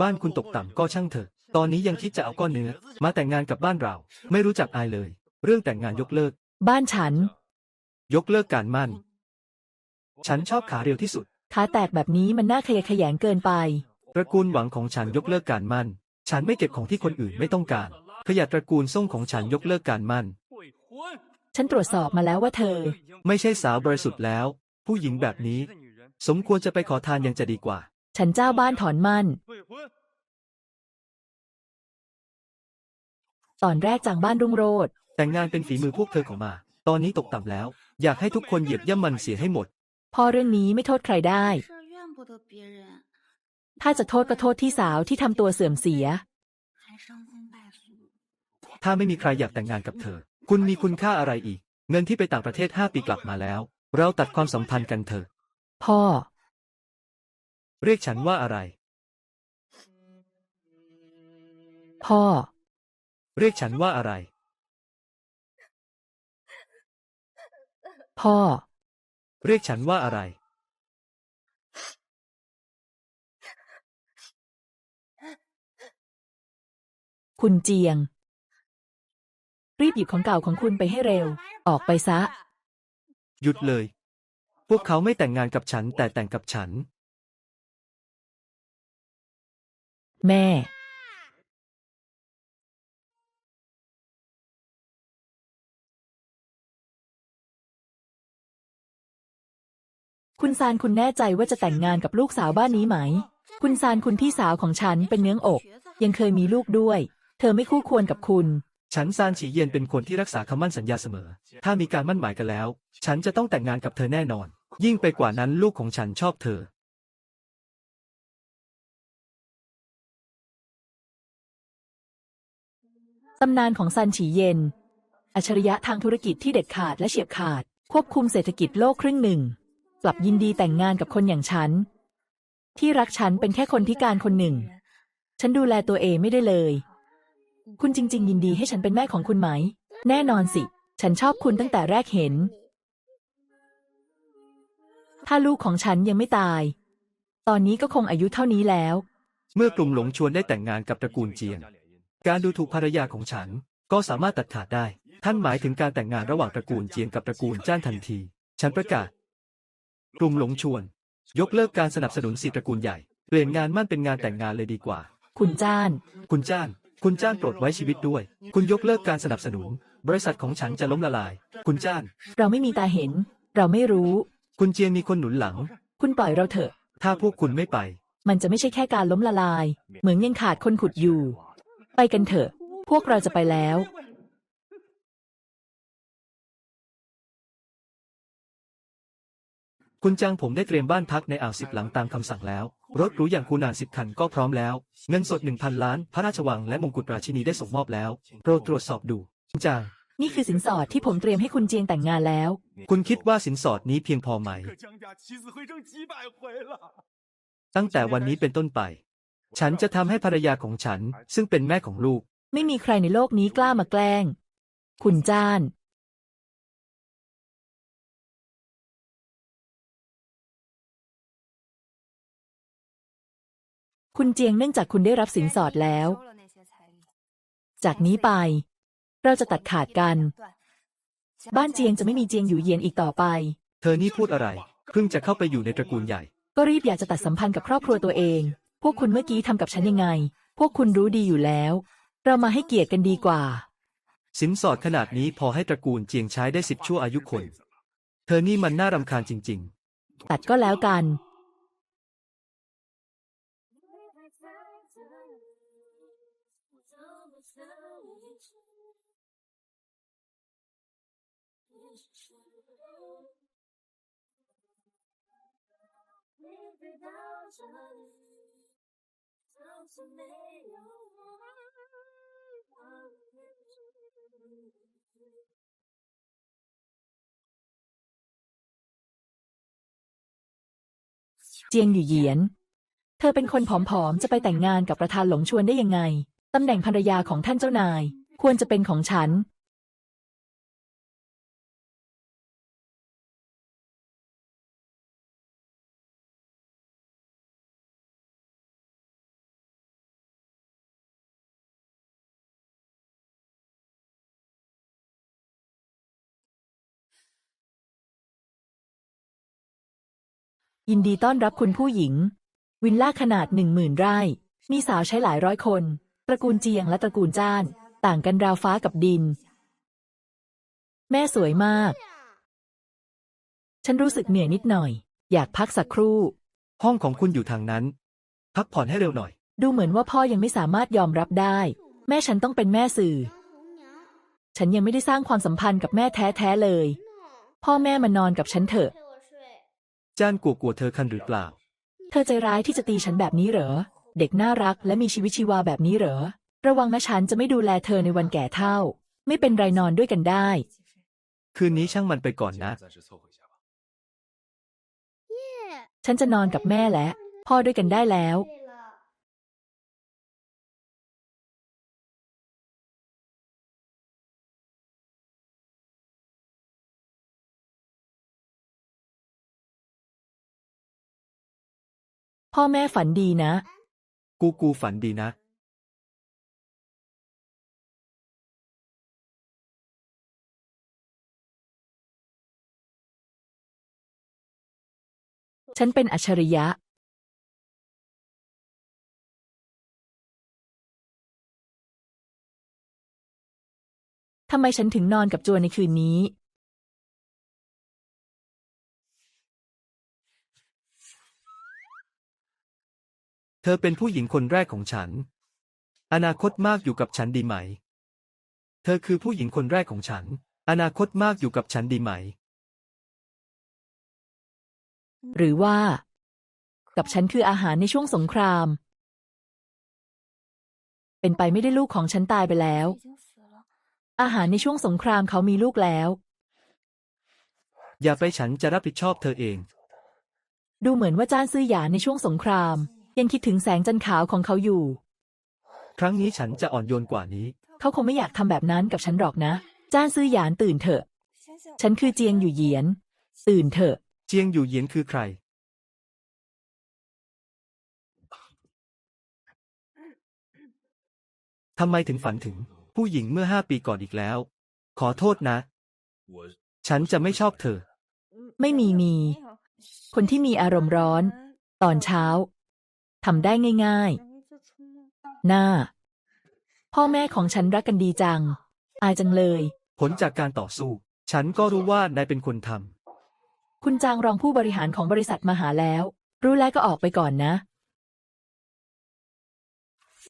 บ้านคุณตกต่ำก็ช่างเถอะ ตอนนี้ยังคิดจะเอาก้อนเนื้อ มาแต่งงานกับบ้านเรา ไม่รู้จักอายเลย เรื่องแต่งงานยกเลิก บ้านฉัน ยกเลิกการมั่น ฉันชอบขาเรียวที่สุด ขาแตกแบบนี้มันน่าขยะแขยงเกินไป ตระกูลหวังของฉันยกเลิกการมั่น ฉันไม่เก็บของที่คนอื่นไม่ต้องการ ขยะตระกูลส่งของฉันยกเลิกการมั่น ฉันตรวจสอบมาแล้วว่าเธอ ไม่ใช่สาวบริสุทธิ์แล้ว ผู้หญิงแบบนี้ สมควรจะไปขอทานยังจะดีกว่า ฉันเจ้าบ้านถอนมั่น ตอนแรกจางบ้านรุ่งโรดแต่งงานเป็นฝีมือพวกเธอของมา ตอนนี้ตกต่ำแล้ว อยากให้ทุกคนเหยียบย่ำมันเสียให้หมด พอเรื่องนี้ไม่โทษใครได้ ถ้าจะโทษก็โทษที่สาวที่ทำตัวเสื่อมเสีย ถ้าไม่มีใครอยากแต่งงานกับเธอ คุณมีคุณค่าอะไรอีก เงินที่ไปต่างประเทศห้าปีกลับมาแล้ว เราตัดความสัมพันธ์กันเถอะ พ่อ เรียกฉันว่าอะไร พ่อ เรียกฉันว่าอะไร พ่อ เรียกฉันว่าอะไร คุณเจียง รีบหยิบของเก่าของคุณไปให้เร็ว ออกไปซะ หยุดเลย พวกเขาไม่แต่งงานกับฉันแต่แต่งกับฉัน แม่คุณซานคุณแน่ใจว่าจะแต่งงานกับลูกสาวบ้านนี้ไหม คุณซานคุณพี่สาวของฉันเป็นเนื้องอก ยังเคยมีลูกด้วย เธอไม่คู่ควรกับคุณ ฉันซานฉีเยียนเป็นคนที่รักษาคำมั่นสัญญาเสมอ ถ้ามีการมั่นหมายกันแล้ว ฉันจะต้องแต่งงานกับเธอแน่นอน ยิ่งไปกว่านั้นลูกของฉันชอบเธอำนานของซันฉีเย็น อัจฉริยะทางธุรกิจที่เด็ดขาดและเฉียบขาด ควบคุมเศรษฐกิจโลกครึ่งหนึ่ง กลับยินดีแต่งงานกับคนอย่างฉัน ที่รักฉันเป็นแค่คนพิการคนหนึ่ง ฉันดูแลตัวเองไม่ได้เลย คุณจริง ๆ ยินดีให้ฉันเป็นแม่ของคุณไหม แน่นอนสิ ฉันชอบคุณตั้งแต่แรกเห็น ถ้าลูกของฉันยังไม่ตาย ตอนนี้ก็คงอายุเท่านี้แล้ว เมื่อกลุ่มหลงชวนได้แต่งงานกับตระกูลเจียง การดูถูกภรรยาของฉัน ก็สามารถตัดขาดได้ ท่านหมายถึงการแต่งงานระหว่างตระกูลเจียงกับตระกูลจ้านทันที ฉันประกาศ กลุ่มหลงชวน ยกเลิกการสนับสนุนสีตระกูลใหญ่ เปลี่ยนงานมั่นเป็นงานแต่งงานเลยดีกว่า คุณจ้าน คุณจ้าน คุณจ้านโปรดไว้ชีวิตด้วย คุณยกเลิกการสนับสนุน บริษัทของฉันจะล้มละลาย คุณจ้าน เราไม่มีตาเห็น เราไม่รู้ คุณเจียงมีคนหนุนหลัง คุณปล่อยเราเถอะ ถ้าพวกคุณไม่ไป มันจะไม่ใช่แค่การล้มละลาย เหมืองยังขาดคนขุดอยู่ ไปกันเถอะ พวกเราจะไปแล้ว คุณจ้างผมได้เตรียมบ้านพักในอ่าวสิบหลังตามคำสั่งแล้ว รถหรูอย่างคูนานสิบคันก็พร้อมแล้ว เงินสดหนึ่งพันล้าน พระราชวังและมงกุฎราชินีได้ส่งมอบแล้ว โปรดตรวจสอบดูคุณจางนี่คือสินสอดที่ผมเตรียมให้คุณเจียงแต่งงานแล้ว คุณคิดว่าสินสอดนี้เพียงพอไหม ตั้งแต่วันนี้เป็นต้นไป ฉันจะทำให้ภรรยาของฉัน ซึ่งเป็นแม่ของลูก ไม่มีใครในโลกนี้กล้ามาแกล้งคุณจ้าน คุณเจียงเนื่องจากคุณได้รับสินสอดแล้ว จากนี้ไป เราจะตัดขาดกัน บ้านเจียงจะไม่มีเจียงอยู่เยียนอีกต่อไป เธอนี่พูดอะไร เพิ่งจะเข้าไปอยู่ในตระกูลใหญ่ ก็รีบอยากจะตัดสัมพันธ์กับครอบครัวตัวเอง พวกคุณเมื่อกี้ทำกับฉันยังไง พวกคุณรู้ดีอยู่แล้ว เรามาให้เกียรติกันดีกว่า สินสอดขนาดนี้พอให้ตระกูลเจียงใช้ได้สิบชั่วอายุคน เธอนี่มันน่ารำคาญจริง ตัดก็แล้วกัน เจียงหยู่เหยียน เธอเป็นคนผอมๆ จะไปแต่งงานกับประธานหลงชวนได้ยังไง ตำแหน่งภรรยาของท่านเจ้านาย ควรจะเป็นของฉัน ยินดีต้อนรับคุณผู้หญิง วิลล่าขนาดหนึ่งหมื่นไร่ มีสาวใช้หลายร้อยคน ตระกูลเจียงและตระกูลจ้าน ต่างกันราวฟ้ากับดิน แม่สวยมาก ฉันรู้สึกเหนื่อยนิดหน่อย อยากพักสักครู่ ห้องของคุณอยู่ทางนั้น พักผ่อนให้เร็วหน่อย ดูเหมือนว่าพ่อยังไม่สามารถยอมรับได้ แม่ฉันต้องเป็นแม่สื่อ ฉันยังไม่ได้สร้างความสัมพันธ์กับแม่แท้ๆเลย พ่อแม่มานอนกับฉันเถอะ จานกลัวกัวเธอคันหรือเปล่า เธอใจร้ายที่จะตีฉันแบบนี้เหรอ เด็กน่ารักและมีชีวิตชีวาแบบนี้เหรอ ระวังนะฉันจะไม่ดูแลเธอในวันแก่เท่า ไม่เป็นไรนอนด้วยกันได้ คืนนี้ช่างมันไปก่อนนะ ฉันจะนอนกับแม่และ พ่อด้วยกันได้แล้ว พ่อแม่ฝันดีนะ กูกูฝันดีนะฉันเป็นอัจฉริยะ ทำไมฉันถึงนอนกับจวนในคืนนี้ เธอเป็นผู้หญิงคนแรกของฉัน อนาคตมากอยู่กับฉันดีไหม เธอคือผู้หญิงคนแรกของฉัน อนาคตมากอยู่กับฉันดีไหม หรือว่า กับฉันคืออาหารในช่วงสงคราม เป็นไปไม่ได้ลูกของฉันตายไปแล้ว อาหารในช่วงสงครามเขามีลูกแล้ว อย่าไปฉันจะรับผิดชอบเธอเอง ดูเหมือนว่าจ้านซื้อหยาในช่วงสงคราม ยังคิดถึงแสงจันขาวของเขาอยู่ ครั้งนี้ฉันจะอ่อนโยนกว่านี้ เขาคงไม่อยากทำแบบนั้นกับฉันหรอกนะ จ้านซื่อหยานตื่นเถอะ ฉันคือเจียงอยู่เหยียน ตื่นเถอะ เจียงอยู่เหยียนคือใคร ทำไมถึงฝันถึง ผู้หญิงเมื่อห้าปีก่อนอีกแล้ว ขอโทษนะ ฉันจะไม่ชอบเธอ ไม่มีมี คนที่มีอารมณ์ร้อน ตอนเช้า ทำได้ง่ายๆ หน้า พ่อแม่ของฉันรักกันดีจัง อายจังเลย ผลจากการต่อสู้ ฉันก็รู้ว่านายเป็นคนทคุณจางรองผู้บริหารของบริษัทมาหาแล้ว รู้แล้วก็ออกไปก่อนนะ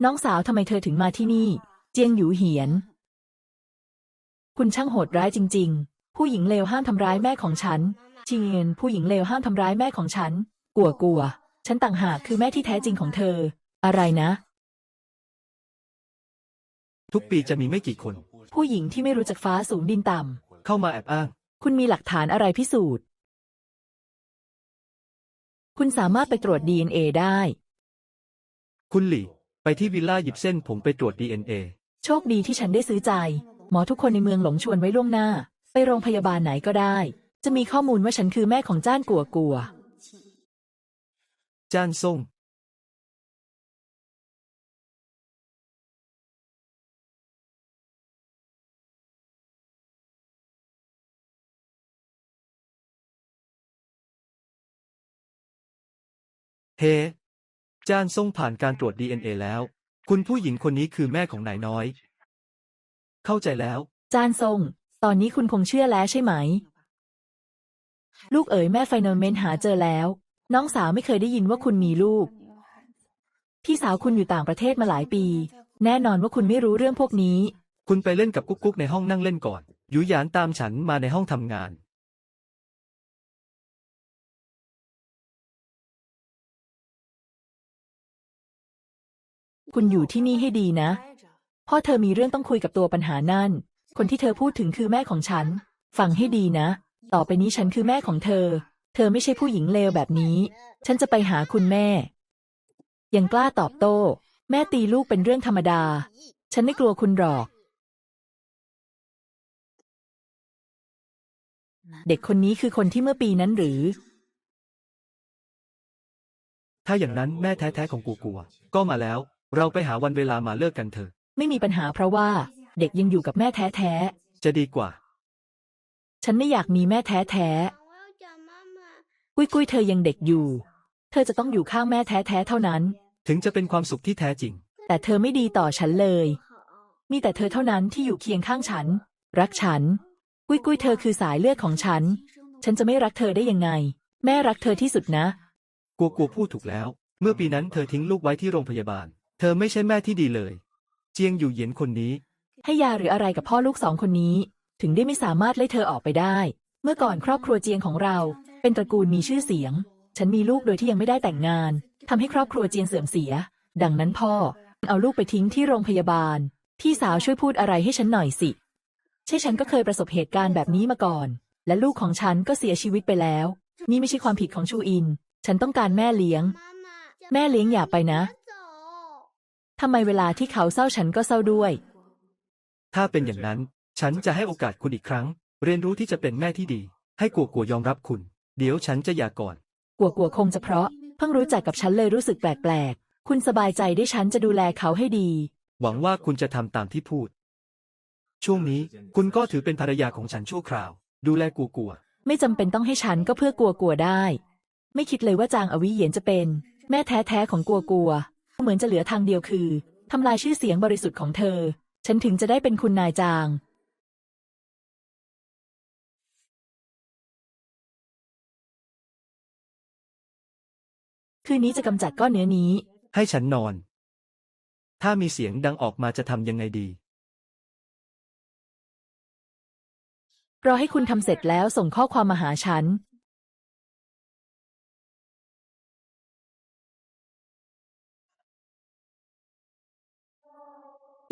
น้องสาวทำไมเธอถึงมาที่นี่ เจียงหยูเหียน คุณช่างโหดร้ายจริง ๆ ผู้หญิงเลวห้ามทำร้ายแม่ของฉันเจียนผู้หญิงเลวห้ามทำร้ายแม่ของฉันกลัวกลัว ฉันต่างหากคือแม่ที่แท้จริงของเธอ อะไรนะำทุกปีจะมีไม่กี่คน ผู้หญิงที่ไม่รู้จักฟ้าสูงดินต่ำเข้ามาแอบอ้างคุณมีหลักฐานอะไรพิสูจน์ คุณสามารถไปตรวจ DNA ได้ คุณหลี่ ไปที่วิลล่าหยิบเส้นผมไปตรวจ DNA โชคดีที่ฉันได้ซื้อใจ หมอทุกคนในเมืองหลงชวนไว้ล่วงหน้า ไปโรงพยาบาลไหนก็ได้ จะมีข้อมูลว่าฉันคือแม่ของจ้านกัวกัว จ้านซ่งเฮ้จ้านซ่งผ่านการตรวจ DNA แล้ว คุณผู้หญิงคนนี้คือแม่ของนายน้อย เข้าใจแล้ว จานซงตอนนี้คุณคงเชื่อแล้วใช่ไหม ลูกเอ๋ยแม่ไฟนอลเมนหาเจอแล้ว น้องสาวไม่เคยได้ยินว่าคุณมีลูก พี่สาวคุณอยู่ต่างประเทศมาหลายปี แน่นอนว่าคุณไม่รู้เรื่องพวกนี้ คุณไปเล่นกับกุ๊กกุ๊กในห้องนั่งเล่นก่อนหยูหยานตามฉันมาในห้องทำงาน คุณอยู่ที่นี่ให้ดีนะ พ่อเธอมีเรื่องต้องคุยกับตัวปัญหานั่น คนที่เธอพูดถึงคือแม่ของฉัน ฟังให้ดีนะ ต่อไปนี้ฉันคือแม่ของเธอ เธอไม่ใช่ผู้หญิงเลวแบบนี้ ฉันจะไปหาคุณแม่ ยังกล้าตอบโต้ แม่ตีลูกเป็นเรื่องธรรมดา ฉันไม่กลัวคุณหรอก เด็กคนนี้คือคนที่เมื่อปีนั้นหรือ ถ้าอย่างนั้นแม่แท้ๆของกูกลัว ก็มาแล้ว เราไปหาวันเวลามาเลิกกันเถอะ ไม่มีปัญหาเพราะว่า เด็กยังอยู่กับแม่แท้ๆ จะดีกว่า ฉันไม่อยากมีแม่แท้ๆ กุ้ยกุ้ยเธอยังเด็กอยู่ เธอจะต้องอยู่ข้างแม่แท้ๆเท่านั้น ถึงจะเป็นความสุขที่แท้จริง แต่เธอไม่ดีต่อฉันเลย มีแต่เธอเท่านั้นที่อยู่เคียงข้างฉัน รักฉัน กุ้ยกุ้ยเธอคือสายเลือดของฉัน ฉันจะไม่รักเธอได้ยังไง แม่รักเธอที่สุดนะ กัวกัวพูดถูกแล้ว เมื่อปีนั้นเธอทิ้งลูกไว้ที่โรงพยาบาล เธอไม่ใช่แม่ที่ดีเลย เจียงอยู่เหยียนคนนี้ ให้ยาหรืออะไรกับพ่อลูกสองคนนี้ ถึงได้ไม่สามารถไล่เธอออกไปได้ เมื่อก่อนครอบครัวเจียงของเรา เป็นตระกูลมีชื่อเสียง ฉันมีลูกโดยที่ยังไม่ได้แต่งงานทำให้ครอบครัวเจียงเสื่อมเสีย ดังนั้นพ่อ เอาลูกไปทิ้งที่โรงพยาบาล พี่สาวช่วยพูดอะไรให้ฉันหน่อยสิ ใช่ฉันก็เคยประสบเหตุการณ์แบบนี้มาก่อน และลูกของฉันก็เสียชีวิตไปแล้ว นี่ไม่ใช่ความผิดของชูอิน ฉันต้องการแม่เลี้ยง แม่เลี้ยงอย่าไปนะทำไมเวลาที่เขาเศร้าฉันก็เศร้าด้วย ถ้าเป็นอย่างนั้น ฉันจะให้โอกาสคุณอีกครั้ง เรียนรู้ที่จะเป็นแม่ที่ดี ให้กัวกัวยอมรับคุณ เดี๋ยวฉันจะหย่าก่อนกลัวกลัวคงจะเพราะ เพิ่งรู้จักกับฉันเลยรู้สึกแปลกๆ คุณสบายใจได้ฉันจะดูแลเขาให้ดี หวังว่าคุณจะทำตามที่พูด ช่วงนี้คุณก็ถือเป็นภรรยาของฉันชั่วคราว ดูแลกัวกัว ไม่จำเป็นต้องให้ฉันก็เพื่อกลัวกลัวได้ ไม่คิดเลยว่าจางอวิเหยียนจะเป็น แม่แท้ๆของกลัวกลัว เหมือนจะเหลือทางเดียวคือทำลายชื่อเสียงบริสุทธิ์ของเธอ ฉันถึงจะได้เป็นคุณนายจาง คืนนี้จะกำจัดก้อนเนื้อนี้ ให้ฉันนอน ถ้ามีเสียงดังออกมาจะทำยังไงดี รอให้คุณทำเสร็จแล้วส่งข้อความมาหาฉัน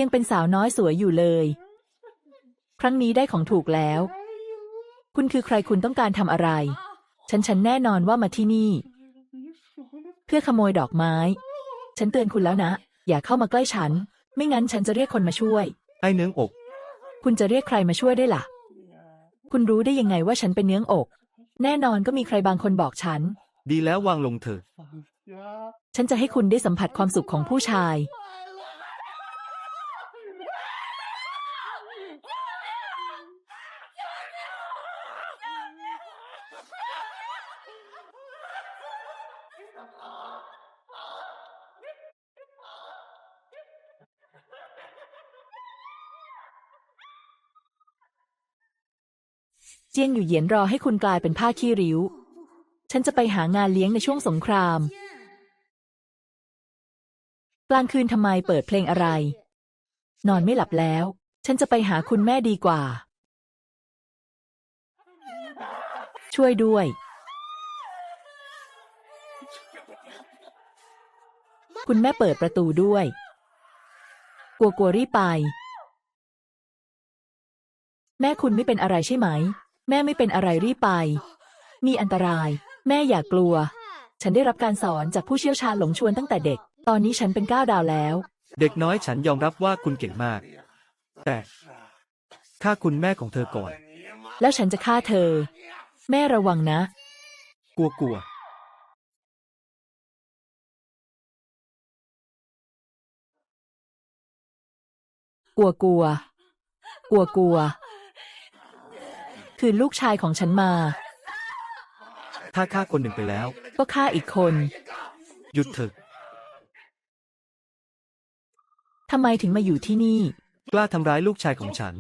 ยังเป็นสาวน้อยสวยอยู่เลย ครั้งนี้ได้ของถูกแล้ว คุณคือใครคุณต้องการทำอะไร ฉันฉันแน่นอนว่ามาที่นี่เพื่อขโมยดอกไม้ ฉันเตือนคุณแล้วนะ อย่าเข้ามาใกล้ฉัน ไม่งั้นฉันจะเรียกคนมาช่วย ไอ้เนื้องอก คุณจะเรียกใครมาช่วยได้ล่ะ คุณรู้ได้ยังไงว่าฉันเป็นเนื้องอก แน่นอนก็มีใครบางคนบอกฉัน ดีแล้ววางลงเถอะ ฉันจะให้คุณได้สัมผัสความสุขของผู้ชาย เจียงอยู่เหยียนรอให้คุณกลายเป็นผ้าขี้ริ้ว ฉันจะไปหางานเลี้ยงในช่วงสงคราม กลางคืนทำไมเปิดเพลงอะไร นอนไม่หลับแล้ว ฉันจะไปหาคุณแม่ดีกว่า ช่วยด้วย คุณแม่เปิดประตูด้วย กลัวกลัวรีบไป แม่คุณไม่เป็นอะไรใช่ไหม แม่ไม่เป็นอะไรรีบไป มีอันตราย แม่อย่ากลัว ฉันได้รับการสอนจากผู้เชี่ยวชาญหลงชวนตั้งแต่เด็ก ตอนนี้ฉันเป็นก้าวดาวแล้ว เด็กน้อยฉันยอมรับว่าคุณเก่งมาก แต่ฆ่าคุณแม่ของเธอก่อน แล้วฉันจะฆ่าเธอ แม่ระวังนะ กลัวกลัวกลัวกลัวกลัวกลัว คือลูกชายของฉันมา ถ้าฆ่าคนหนึ่งไปแล้ว ก็ฆ่าอีกคน หยุดเถอะทำไมถึงมาอยู่ที่นี่ กล้าทำร้ายลูกชายของฉัน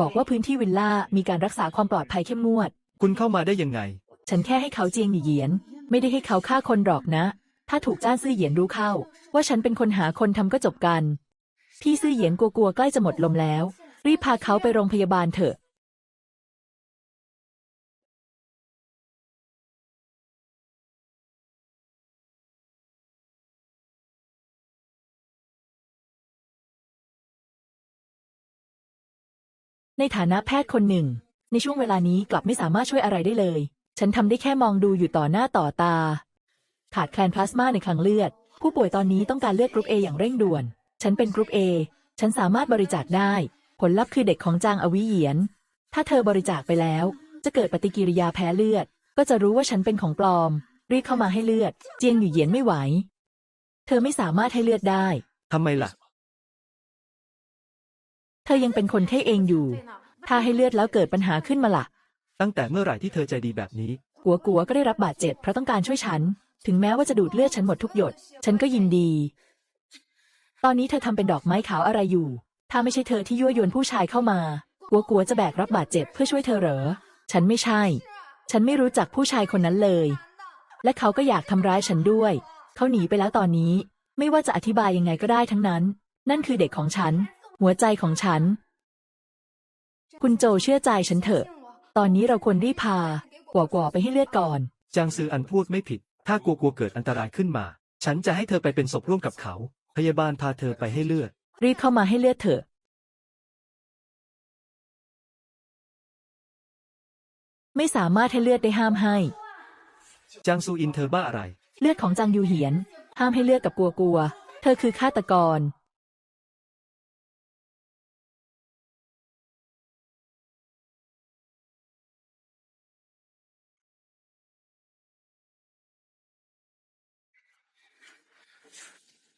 บอกว่าพื้นที่วิลล่ามีการรักษาความปลอดภัยเข้มงวด คุณเข้ามาได้ยังไง ฉันแค่ให้เขาเจียงเหยียน ไม่ได้ให้เขาฆ่าคนหรอกนะ ถ้าถูกจ้านซื่อเหยียนรู้เข้า ว่าฉันเป็นคนหาคนทำก็จบกัน พี่ซื่อเหยียนกลัวๆใกล้จะหมดลมแล้ว รีบพาเขาไปโรงพยาบาลเถอะ ในฐานะแพทย์คนหนึ่ง ในช่วงเวลานี้กลับไม่สามารถช่วยอะไรได้เลย ฉันทำได้แค่มองดูอยู่ต่อหน้าต่อตา ขาดแคลนพลาสมาในคลังเลือด ผู้ป่วยตอนนี้ต้องการเลือดกรุ๊ปเออย่างเร่งด่วน ฉันเป็นกรุ๊ปเอฉันสามารถบริจาคได้ ผลลัพธ์คือเด็กของจางอวิเหยียน ถ้าเธอบริจาคไปแล้ว จะเกิดปฏิกิริยาแพ้เลือด ก็จะรู้ว่าฉันเป็นของปลอม รีบเข้ามาให้เลือด เจียงอยู่เหยียนไม่ไหว เธอไม่สามารถให้เลือดได้ ทำไมล่ะ เธอยังเป็นคนเท่เองอยู่ ถ้าให้เลือดแล้วเกิดปัญหาขึ้นมาล่ะ ตั้งแต่เมื่อไหร่ที่เธอใจดีแบบนี้ กัวกัวก็ได้รับบาดเจ็บเพราะต้องการช่วยฉัน ถึงแม้ว่าจะดูดเลือดฉันหมดทุกหยด ฉันก็ยินดี ตอนนี้เธอทำเป็นดอกไม้ขาวอะไรอยู่ ถ้าไม่ใช่เธอที่ยั่วยวนผู้ชายเข้ามา กัวกัวจะแบกรับบาดเจ็บเพื่อช่วยเธอเหรอ ฉันไม่ใช่ ฉันไม่รู้จักผู้ชายคนนั้นเลย และเขาก็อยากทำร้ายฉันด้วย เขาหนีไปแล้วตอนนี้ ไม่ว่าจะอธิบายยังไงก็ได้ทั้งนั้น นั่นคือเด็กของฉัน หัวใจของฉัน คุณโจเชื่อใจฉันเถอะ ตอนนี้เราควรรีบพากว่ากว่าไปให้เลือดก่อน จางซืออันพูดไม่ผิด ถ้ากลัวกลัวเกิดอันตรายขึ้นมา ฉันจะให้เธอไปเป็นศพร่วมกับเขา พยาบาลพาเธอไปให้เลือด รีบเข้ามาให้เลือดเถอะ ไม่สามารถให้เลือดได้ห้ามให้ จางซูอินเธอบ้าอะไร เลือดของจางยูเหียน ห้ามให้เลือดกับกัวกัว เธอคือฆาตกร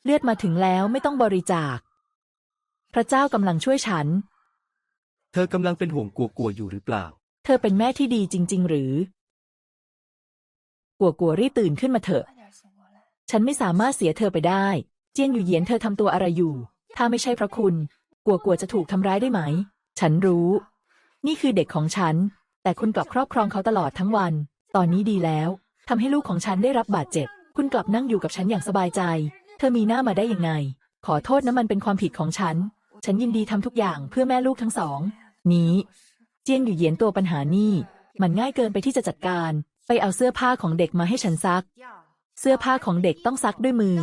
ลือดมาถึงแล้วไม่ต้องบริจาค พระเจ้ากำลังช่วยฉัน เธอกำลังเป็นห่วงกลัวกลัวอยู่หรือเปล่า เธอเป็นแม่ที่ดีจริง ๆ หรือ กัวกัวรีบตื่นขึ้นมาเถอะ ฉันไม่สามารถเสียเธอไปได้ เจียนอยู่เหยียนเธอทำตัวอะไรอยู่ ถ้าไม่ใช่เพราะคุณ กัวกัวจะถูกทำร้ายได้ไหม ฉันรู้ นี่คือเด็กของฉัน แต่คุณกลับครอบครองเขาตลอดทั้งวัน ตอนนี้ดีแล้วทำให้ลูกของฉันได้รับบาดเจ็บ คุณกลับนั่งอยู่กับฉันอย่างสบายใจ เธอมีหน้ามาได้ยังไง ขอโทษนะมันเป็นความผิดของฉัน ฉันยินดีทำทุกอย่างเพื่อแม่ลูกทั้งสอง นี้ เจียนอยู่เยียนตัวปัญหานี่ มันง่ายเกินไปที่จะจัดการ ไปเอาเสื้อผ้าของเด็กมาให้ฉันซัก เสื้อผ้าของเด็กต้องซักด้วยมือ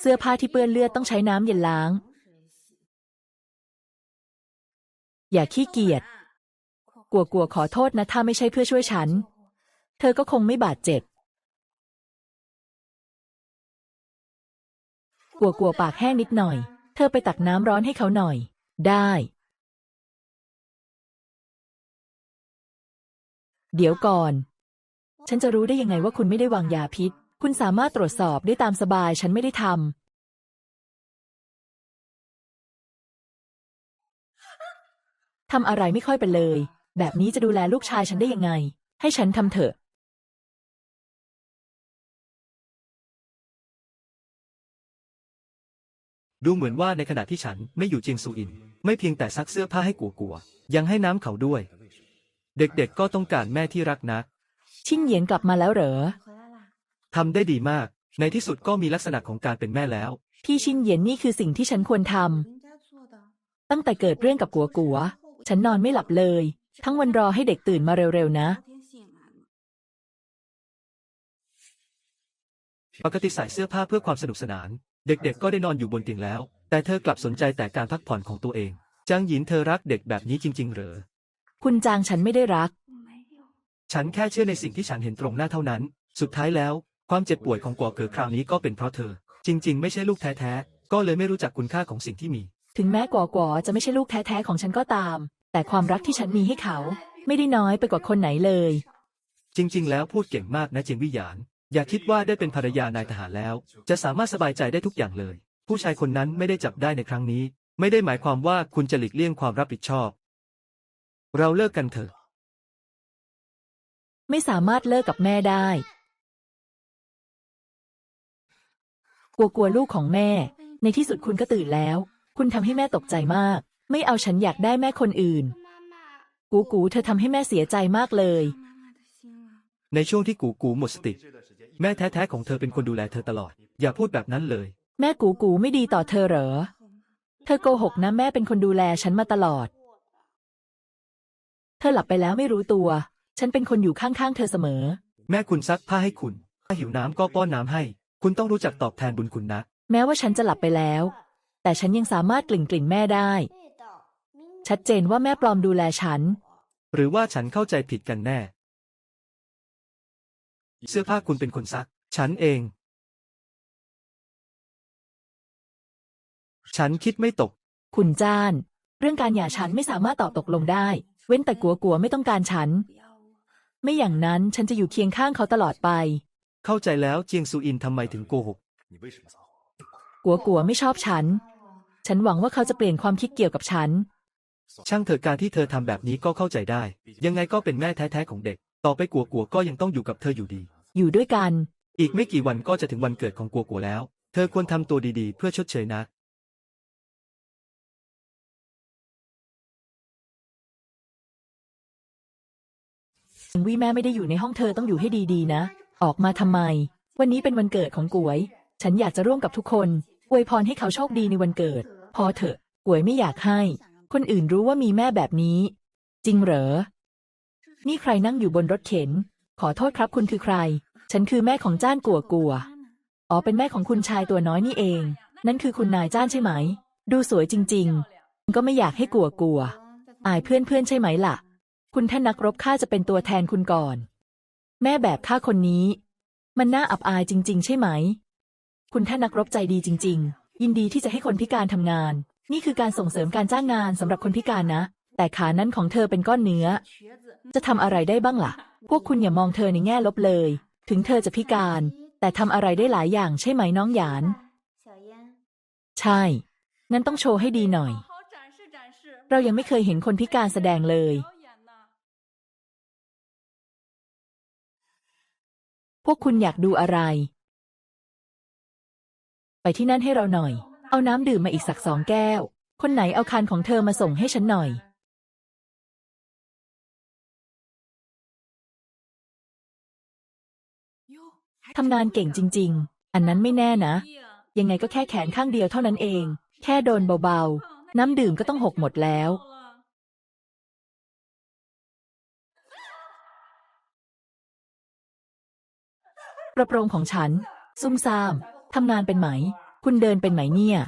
เสื้อผ้าที่เปื้อนเลือดต้องใช้น้ำเย็นล้าง อย่าขี้เกียจ กัวกัวขอโทษนะ ถ้าไม่ใช่เพื่อช่วยฉัน เธอก็คงไม่บาดเจ็บ กลัวกัวปากแห้งนิดหน่อย เธอไปตักน้ำร้อนให้เขาหน่อย ได้ เดี๋ยวก่อน ฉันจะรู้ได้ยังไงว่าคุณไม่ได้วางยาพิษ คุณสามารถตรวจสอบได้ตามสบาย ฉันไม่ได้ทำทำอะไรไม่ค่อยเป็นเลย แบบนี้จะดูแลลูกชายฉันได้ยังไง ให้ฉันทำเถอะดูเหมือนว่าในขณะที่ฉันไม่อยู่เจียงซูอิน ไม่เพียงแต่ซักเสื้อผ้าให้กัวกัวยังให้น้ำเขาด้วย เด็กๆก็ต้องการแม่ที่รักนัก ชิ่งเหยียนกลับมาแล้วเหรอทำได้ดีมาก ในที่สุดก็มีลักษณะของการเป็นแม่แล้ว พี่ชิ่งเหยียนนี่คือสิ่งที่ฉันควรทำตั้งแต่เกิดเรื่องกับกัวกัว ฉันนอนไม่หลับเลย ทั้งวันรอให้เด็กตื่นมาเร็วๆนะ ปกติใส่เสื้อผ้าเพื่อความสนุกสนาน เด็กๆ ก็ได้นอนอยู่บนเตียงแล้ว แต่เธอกลับสนใจแต่การพักผ่อนของตัวเอง จางหยินเธอรักเด็กแบบนี้จริงๆหรอ คุณจางฉันไม่ได้รัก ฉันแค่เชื่อในสิ่งที่ฉันเห็นตรงหน้าเท่านั้น สุดท้ายแล้ว ความเจ็บป่วยของกัวเกิดคราวนี้ก็เป็นเพราะเธอ จริง ๆ ไม่ใช่ลูกแท้ๆ ก็เลยไม่รู้จักคุณค่าของสิ่งที่มี ถึงแม้กว่าวจะไม่ใช่ลูกแท้ๆของฉันก็ตาม แต่ความรักที่ฉันมีให้เขา ไม่ได้น้อยไปกว่าคนไหนเลย จริง ๆ แล้วพูดเก่งมากนะเจียงวิหยาน อย่าคิดว่าได้เป็นภรรยานายทหารแล้ว จะสามารถสบายใจได้ทุกอย่างเลย ผู้ชายคนนั้นไม่ได้จับได้ในครั้งนี้ ไม่ได้หมายความว่าคุณจะหลีกเลี่ยงความรับผิดชอบ เราเลิกกันเถอะ ไม่สามารถเลิกกับแม่ได้ กลัวกลัวลูกของแม่ ในที่สุดคุณก็ตื่นแล้ว คุณทำให้แม่ตกใจมาก ไม่เอาฉันอยากได้แม่คนอื่น กูกูเธอทำให้แม่เสียใจมากเลย ในช่วงที่กูกูหมดสติ แม่แท้ๆของเธอเป็นคนดูแลเธอตลอด อย่าพูดแบบนั้นเลย แม่กูกูไม่ดีต่อเธอเหรอ เธอโกหกนะแม่เป็นคนดูแลฉันมาตลอด เธอหลับไปแล้วไม่รู้ตัว ฉันเป็นคนอยู่ข้างๆเธอเสมอ แม่คุณซักผ้าให้คุณ ถ้าหิวน้ำก็ป้อนน้ำให้ คุณต้องรู้จักตอบแทนบุญคุณนะ แม้ว่าฉันจะหลับไปแล้ว แต่ฉันยังสามารถกลิ่นกลิ่นแม่ได้ ชัดเจนว่าแม่ปลอมดูแลฉัน หรือว่าฉันเข้าใจผิดกันแน่ เสื้อผ้าคุณเป็นคนซัก ฉันเอง ฉันคิดไม่ตก คุณจ้าน เรื่องการหย่าฉันไม่สามารถตอบตกลงได้ เว้นแต่กัวกัวไม่ต้องการฉัน ไม่อย่างนั้นฉันจะอยู่เคียงข้างเขาตลอดไป เข้าใจแล้วเจียงซูอินทำไมถึงโกหกกัวกัวไม่ชอบฉัน ฉันหวังว่าเขาจะเปลี่ยนความคิดเกี่ยวกับฉัน ช่างเถอะการที่เธอทำแบบนี้ก็เข้าใจได้ ยังไงก็เป็นแม่แท้ๆของเด็ก ต่อไปกัวกัวก็ยังต้องอยู่กับเธออยู่ดี อยู่ด้วยกัน อีกไม่กี่วันก็จะถึงวันเกิดของกัวกัวแล้ว เธอควรทำตัวดีๆ เพื่อชดเชยนะวิแม่ไม่ได้อยู่ในห้องเธอต้องอยู่ให้ดีๆนะ ออกมาทำไม วันนี้เป็นวันเกิดของกวย ฉันอยากจะร่วมกับทุกคน อวยพรให้เขาโชคดีในวันเกิด พอเถอะกวยไม่อยากให้ คนอื่นรู้ว่ามีแม่แบบนี้ จริงเหรอ นี่ใครนั่งอยู่บนรถเข็น ขอโทษครับคุณคือใคร ฉันคือแม่ของจ้านกัวกัว อ๋อเป็นแม่ของคุณชายตัวน้อยนี่เอง นั่นคือคุณนายจ้านใช่ไหม ดูสวยจริง ๆ ก็ไม่อยากให้กลัวกัว อายเพื่อนเพื่อนๆใช่ไหมล่ะ คุณท่านนักรบข้าจะเป็นตัวแทนคุณก่อน แม่แบบข้าคนนี้ มันน่าอับอายจริง ๆ ใช่ไหม คุณท่านนักรบใจดีจริง ๆ ยินดีที่จะให้คนพิการทำงาน นี่คือการส่งเสริมการจ้างงานสำหรับคนพิการนะ แต่ขานั้นของเธอเป็นก้อนเนื้อ จะทำอะไรได้บ้างล่ะ พวกคุณอย่ามองเธอในแง่ลบเลย ถึงเธอจะพิการ แต่ทำอะไรได้หลายอย่างใช่ไหมน้องหยาน ใช่ งั้นต้องโชว์ให้ดีหน่อย เรายังไม่เคยเห็นคนพิการแสดงเลยพวกคุณอยากดูอะไร ไปที่นั่นให้เราหน่อย เอาน้ำดื่มมาอีกสักสองแก้ว คนไหนเอาคันของเธอมาส่งให้ฉันหน่อย ทำงานเก่งจริง ๆ อันนั้นไม่แน่นะ ยังไงก็แค่แขนข้างเดียวเท่านั้นเอง แค่โดนเบาๆ น้ำดื่มก็ต้องหกหมดแล้ว กระโปรงของฉัน ซุ่มซ่าม ทำงานเป็นไหม คุณเดินเป็นไหมเนี่ย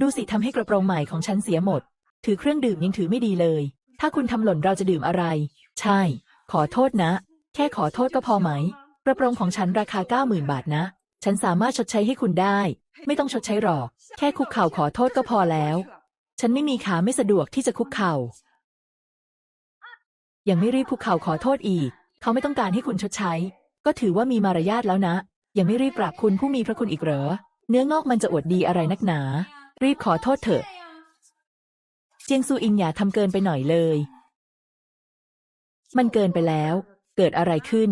ดูสิทำให้กระโปรงใหม่ของฉันเสียหมด ถือเครื่องดื่มยังถือไม่ดีเลย ถ้าคุณทำหล่นเราจะดื่มอะไร ใช่ ขอโทษนะ แค่ขอโทษก็พอไหม กระโปรงของฉันราคาเก้าหมื่นบาทนะ ฉันสามารถชดใช้ให้คุณได้ ไม่ต้องชดใช้หรอก แค่คุกเข่าขอโทษก็พอแล้ว ฉันไม่มีขาไม่สะดวกที่จะคุกเข่า ยังไม่รีบคุกเข่าขอโทษอีก เขาไม่ต้องการให้คุณชดใช้ ก็ถือว่ามีมารยาทแล้วนะ ยังไม่รีบปรับคุณผู้มีพระคุณอีกเหรอ เนื้องอกมันจะอวดดีอะไรนักหนา รีบขอโทษเถอะ เจียงซูอิงอย่าทำเกินไปหน่อยเลย มันเกินไปแล้ว เกิดอะไรขึ้น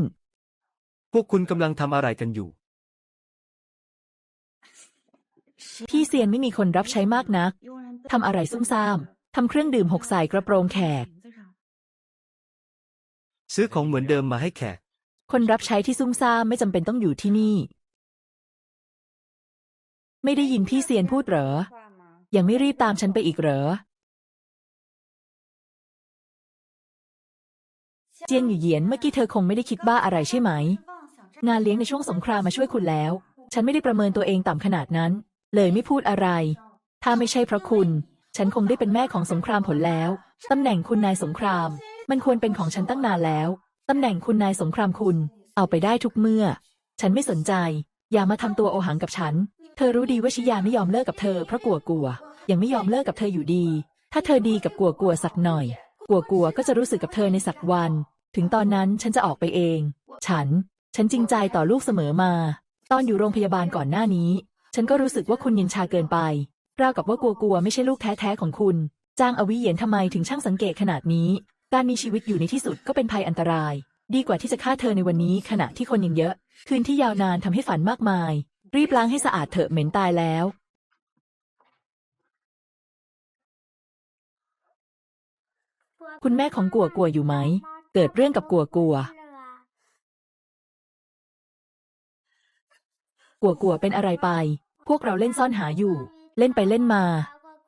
พวกคุณกำลังทำอะไรกันอยู่ พี่เซียนไม่มีคนรับใช้มากนักทำอะไรซุ่มซ่ามทำเครื่องดื่มหกใส่กระโปรงแขก ซื้อของเหมือนเดิมมาให้แขก คนรับใช้ที่ซุ่มซ่ามไม่จำเป็นต้องอยู่ที่นี่ ไม่ได้ยินพี่เซียนพูดเหรอ ยังไม่รีบตามฉันไปอีกเหรอ เจียนหยู่เหยียนเมื่อกี้เธอคงไม่ได้คิดบ้าอะไรใช่ไหม งานเลี้ยงในช่วงสงครามมาช่วยคุณแล้ว ฉันไม่ได้ประเมินตัวเองต่ำขนาดนั้น เลยไม่พูดอะไร ถ้าไม่ใช่เพราะคุณ ฉันคงได้เป็นแม่ของสงครามผลแล้ว ตำแหน่งคุณนายสงคราม มันควรเป็นของฉันตั้งนานแล้ว ตำแหน่งคุณนายสงครามคุณ เอาไปได้ทุกเมื่อ ฉันไม่สนใจ อย่ามาทำตัวโอหังกับฉัน เธอรู้ดีว่าชิยาไม่ยอมเลิกกับเธอเพราะกลัวกลัว ยังไม่ยอมเลิกกับเธออยู่ดี ถ้าเธอดีกับกลัวกลัวสักหน่อย กลัวกลัวก็จะรู้สึกกับเธอในสักวัน ถึงตอนนั้นฉันจะออกไปเอง ฉัน ฉันจริงใจต่อลูกเสมอมา ตอนอยู่โรงพยาบาลก่อนหน้านี้ ฉันก็รู้สึกว่าคุณเย็นชาเกินไปราวกับว่ากลัวกลัวไม่ใช่ลูกแท้ๆของคุณ จ้างอวิเยียนทำไมถึงช่างสังเกตขนาดนี้ การมีชีวิตอยู่ในที่สุดก็เป็นภัยอันตราย ดีกว่าที่จะฆ่าเธอในวันนี้ขณะที่คนยังเยอะ คืนที่ยาวนานทำให้ฝันมากมาย รีบล้างให้สะอาดเถอะเหม็นตายแล้วคุณแม่ของกัวกัวอยู่ไหม เกิดเรื่องกับกัวกัว กัวกัวเป็นอะไรไป พวกเราเล่นซ่อนหาอยู่ เล่นไปเล่นมา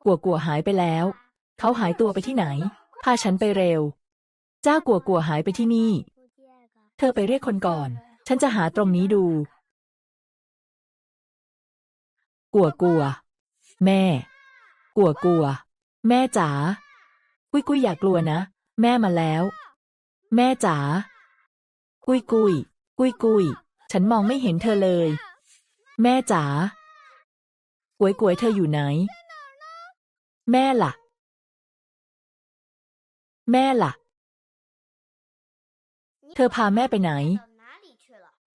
กัวกัวหายไปแล้ว เขาหายตัวไปที่ไหน พาฉันไปเร็ว เจ้ากัวกัวหายไปที่นี่ เธอไปเรียกคนก่อน ฉันจะหาตรงนี้ดู กัวกัว แม่กัวกัว แม่จ๋า กุยกุยอย่ากลัวนะ แม่มาแล้ว แม่จ๋า กุยกุยกุยกุยฉันมองไม่เห็นเธอเลย แม่จ๋า กวยกวยเธออยู่ไหน แม่ล่ะ แม่ล่ะ เธอพาแม่ไปไหน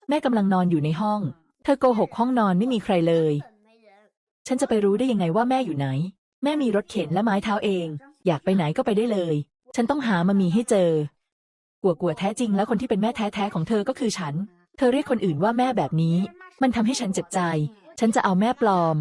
แม่กำลังนอนอยู่ในห้อง เธอโกหกห้องนอนไม่มีใครเลย ฉันจะไปรู้ได้ยังไงว่าแม่อยู่ไหน แม่มีรถเข็นและไม้เท้าเอง อยากไปไหนก็ไปได้เลย ฉันต้องหามามีให้เจอ กัวกัวแท้จริงแล้วคนที่เป็นแม่แท้ๆของเธอก็คือฉัน เธอเรียกคนอื่นว่าแม่แบบนี้ มันทำให้ฉันเจ็บใจ ฉันจะเอาแม่ปลอม